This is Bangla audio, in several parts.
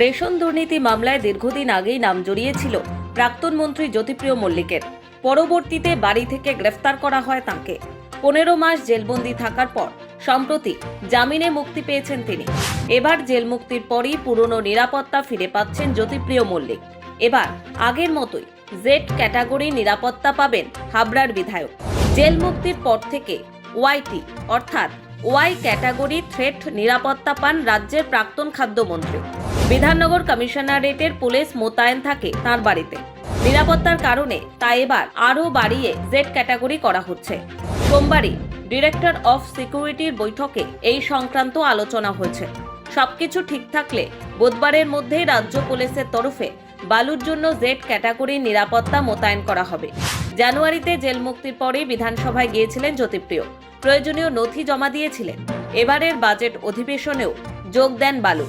রেশন দুর্নীতি মামলায় দীর্ঘদিন আগেই নাম জড়িয়েছিল প্রাক্তন মন্ত্রী জ্যোতিপ্রিয় মল্লিকের। পরবর্তীতে বাড়ি থেকে গ্রেফতার করা হয় তাঁকে। পনেরো মাস জেলবন্দি থাকার পর সম্প্রতি জামিনে মুক্তি পেয়েছেন তিনি। এবার জেল মুক্তির পরই পুরনো নিরাপত্তা ফিরে পাচ্ছেন জ্যোতিপ্রিয় মল্লিক। এবার আগের মতোই জেড ক্যাটাগরি নিরাপত্তা পাবেন হাবড়ার বিধায়ক। জেল মুক্তির পর থেকে ওয়াইটি অর্থাৎ ওয়াই ক্যাটাগরি থ্রেট নিরাপত্তা পান রাজ্যের প্রাক্তন খাদ্যমন্ত্রী। বিধাননগর কমিশনারেটের পুলিশ মোতায়েন থাকে তার বাড়িতে। নিরাপত্তার কারণে তা এবার আরও বাড়িয়ে জেড ক্যাটাগরি করা হচ্ছে। সোমবারই ডিরেক্টর অফ সিকিউরিটির বৈঠকে এই সংক্রান্ত আলোচনা হয়েছে। সবকিছু ঠিক থাকলে বুধবারের মধ্যেই রাজ্য পুলিশের তরফে বালুর জন্য জেড ক্যাটাগরির নিরাপত্তা মোতায়েন করা হবে। জানুয়ারিতে জেল মুক্তির পরেই বিধানসভায় গিয়েছিলেন জ্যোতিপ্রিয়। প্রয়োজনীয় নথি জমা দিয়েছিলেন। এবারের বাজেট অধিবেশনেও যোগ দেন বালু।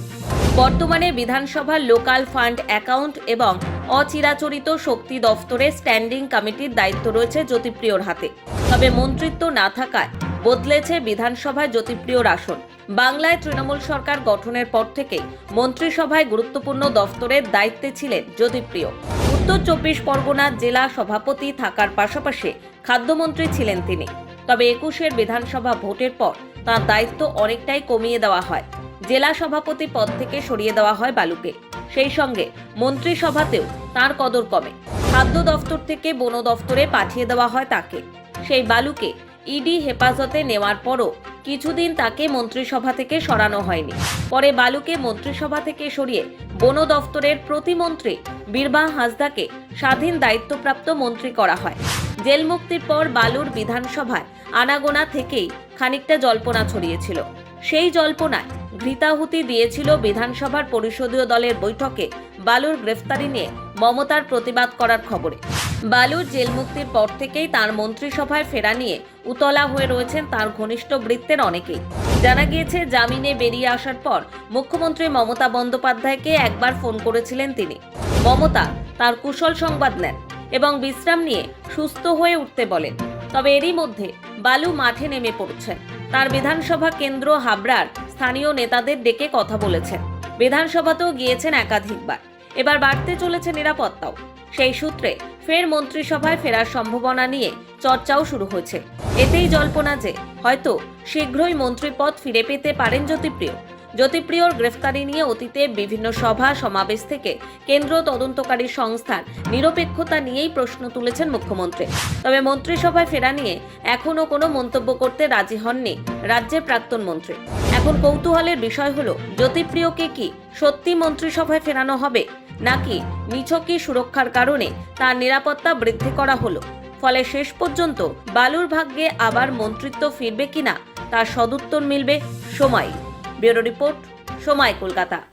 বর্তমানে বিধানসভার লোকাল ফান্ড অ্যাকাউন্ট এবং অচিরাচরিত শক্তি দফতরে স্ট্যান্ডিং কমিটির দায়িত্ব রয়েছে জ্যোতিপ্রিয়র হাতে। তবে মন্ত্রিত্ব না থাকায় বদলেছে বিধানসভায় জ্যোতিপ্রিয়র আসন। বাংলায় তৃণমূল সরকার গঠনের পর থেকে মন্ত্রিসভায় গুরুত্বপূর্ণ দফতরের দায়িত্বে ছিলেন জ্যোতিপ্রিয়। উত্তর চব্বিশ পরগনার জেলা সভাপতি থাকার পাশাপাশি খাদ্যমন্ত্রী ছিলেন তিনি। তবে একুশের বিধানসভা ভোটের পর তার দায়িত্ব অনেকটাই কমিয়ে দেওয়া হয়। জেলা সভাপতি পদ থেকে সরিয়ে দেওয়া হয় বালুকে। সেই সঙ্গে মন্ত্রিসভাতেও তার কদর কমে। খাদ্য দফতর থেকে বন দফতরে পাঠিয়ে দেওয়া হয় তাকে। সেই বালুকে ইডি হেফাজতে নেওয়ার পরও কিছুদিন তাকে মন্ত্রিসভা থেকে সরানো হয়নি। পরে বালুকে মন্ত্রিসভা থেকে সরিয়ে বন দফতরের প্রতিমন্ত্রী বীরবাহ হাসদাকে স্বাধীন দায়িত্বপ্রাপ্ত মন্ত্রী করা হয়। জেল মুক্তির পর বালুর বিধানসভায় আনাগোনা থেকেই খানিকটা জল্পনা ছড়িয়েছিল। সেই জল্পনায় ঘৃতাহুতি দিয়েছিল বিধানসভার পরিষদীয় দলের বৈঠকে। বালুর গ্রেফতারি নিয়ে মমতার প্রতিবাদ করার খবরে। বালুর জেল মুক্তির পর থেকেই তার মন্ত্রিসভায় ফেরা নিয়ে উতলা হয়ে রয়েছেন তার ঘনিষ্ঠ বৃত্তের অনেকেই। জানা গিয়েছে, জামিনে বেরিয়ে আসার পর মুখ্যমন্ত্রী মমতা বন্দ্যোপাধ্যায়কে একবার ফোন করেছিলেন তিনি। মমতা তার কুশল সংবাদ নেন এবং বিশ্রাম নিয়ে সুস্থ হয়ে উঠতে বলেন। তবে এরই মধ্যে বালু মাঠে নেমে পড়ছেন। তার বিধানসভা কেন্দ্র হাবড়ার স্থানীয় নেতাদের ডেকে কথা বলেছেন। বিধানসভাতেও গিয়েছেন একাধিকবার। এবার বাড়তে চলেছে নিরাপত্তাও। সেই সূত্রে ফের মন্ত্রিসভায় ফেরার সম্ভাবনা নিয়ে চর্চাও শুরু হয়েছে। এতেই জল্পনা যে, হয়তো শীঘ্রই মন্ত্রীপদ ফিরে পেতে পারেন জ্যোতিপ্রিয়। জ্যোতিপ্রিয়র গ্রেফতারি নিয়ে অতীতে বিভিন্ন সভা, সমাবেশ থেকে কেন্দ্র তদন্তকারী সংস্থার নিরপেক্ষতা নিয়েই প্রশ্ন তুলেছেন মুখ্যমন্ত্রী। তবে মন্ত্রিসভায় ফেরা নিয়ে এখনও কোনো মন্তব্য করতে রাজি হননি রাজ্যের প্রাক্তন মন্ত্রী। এখন কৌতূহলের বিষয় হলো জ্যোতিপ্রিয়কে কি সত্যি মন্ত্রিসভায় ফেরানো হবে? নাকি নিছকই সুরক্ষার কারণে তার নিরাপত্তা বৃদ্ধি করা হলো? ফলে শেষ পর্যন্ত বালুর ভাগ্যে আবার মন্ত্রিত্ব ফিরবে কিনা, তার সদুত্তর মিলবে সময়। ব্যুরো রিপোর্ট সময় কলকাতা।